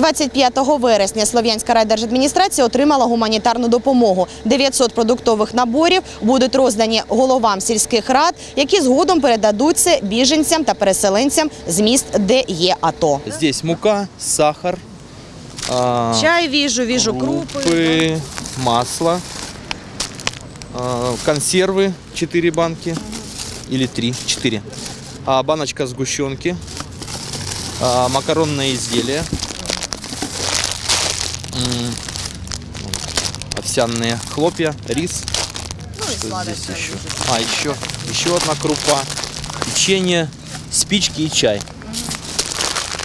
25 вересня Слов'янська райдержадміністрація отримала гуманітарну допомогу. 900 продуктових наборів будуть роздані головам сільських рад, які згодом передадуться біженцям та переселенцям з міст, де є АТО. Здесь мука, сахар, а, Чай віжу, віжу крупи. крупы, масло, а, консервы 4 банки или 3, 4. А, баночка сгущенки, а, макаронные изделия, м, овсяные хлопья, рис. Ну і Что сладості. здесь еще? А, еще, еще одна крупа, печенье, спички и чай.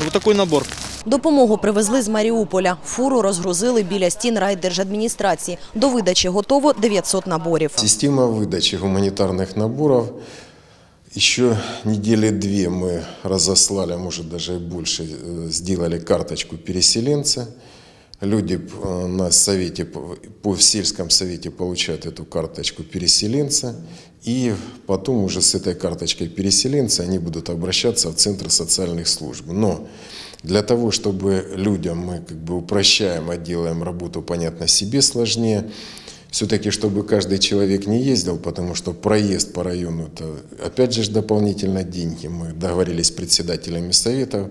Вот такой набор. Допомогу привезли з Маріуполя. Фуру розгрузили біля стін райдержадміністрації. До видачі готово 900 наборів. Система выдачи гуманитарных наборов. Еще недели две мы разослали, может даже и больше, э, сделали карточку переселенца. Люди э, на совете, в сельском совете получают эту карточку переселенца. И потом уже с этой карточкой переселенца они будут обращаться в Центр социальных служб. Но для того, чтобы людям мы как бы упрощаем, а работу, понятно, себе сложнее, все-таки, чтобы каждый человек не ездил, потому что проезд по району, это опять же дополнительно деньги. Мы договорились с председателями советов,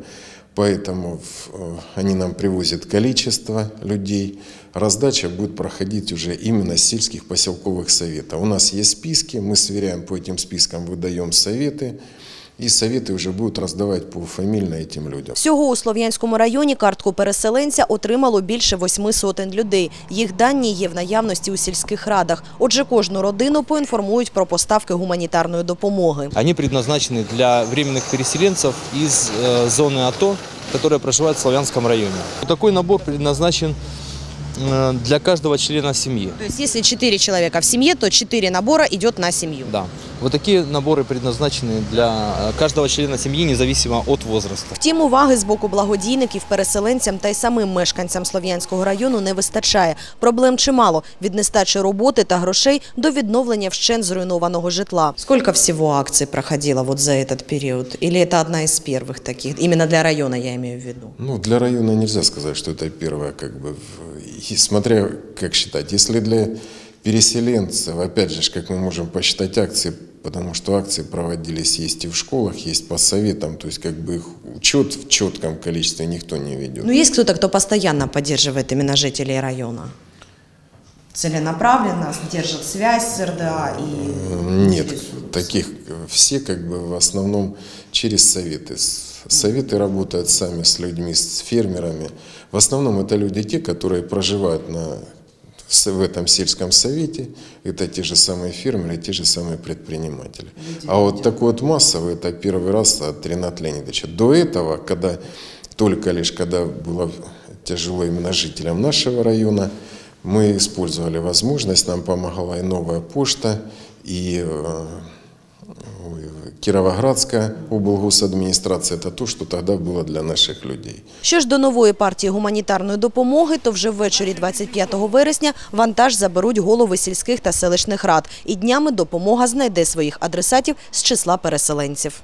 поэтому э, они нам привозят количество людей. Раздача будет проходить уже именно сельских поселковых советов. У нас есть списки, мы сверяем по этим спискам, выдаем советы, и советы уже будут раздавать пофамильно этим людям. Всього у Слов'янському районі картку переселенця отримало більше восьми сотень людей. Їх дані є в наявності у сільських радах. Отже, кожну родину поінформують про поставки гуманітарної допомоги. Они предназначены для временных переселенцев из э, зоны АТО, которые проживают в Славянском районе. Такой набор предназначен э, для каждого члена семьи. То есть, если четыре человека в семье, то четыре набора идет на семью. Да. Вот такие наборы предназначены для э, каждого члена семьи, независимо от возраста. Втім, уваги з боку благодійників, переселенцям та й самим мешканцям Слов'янського району не вистачає. Проблем чимало – від нестачі роботи та грошей до відновлення вщент зруйнованого житла. Сколько всего акций проходило вот за этот период? Или это одна из первых таких? Именно для района я имею в виду. Ну, для района нельзя сказать, что это первое, как бы, в- и смотря как считать. Если для переселенцев, опять же, как мы можем посчитать акции, потому что акции проводились есть и в школах, есть по советам, то есть как бы их учет в четком количестве никто не ведет. Ну, есть кто-то, кто постоянно поддерживает именно жителей района? Целенаправленно держит связь с РДА и... Нет, таких э, все как бы в основном через советы. Советы работают сами с людьми, с фермерами. В основном это люди те, которые проживают на, в этом сельском совете. Это те же самые фермеры, те же самые предприниматели. А вот такой вот массовый, это первый раз от Рената Леонидовича. До этого, когда только лишь когда было тяжело именно жителям нашего района, мы использовали возможность, нам помогала и новая почта, и э, ой, Кировоградская облгосадминистрация. Это то, что тогда было для наших людей. Що ж до нової партії гуманітарної допомоги, то вже ввечері 25 вересня вантаж заберуть голови сільських та селищних рад. І днями допомога знайде своїх адресатів з числа переселенців.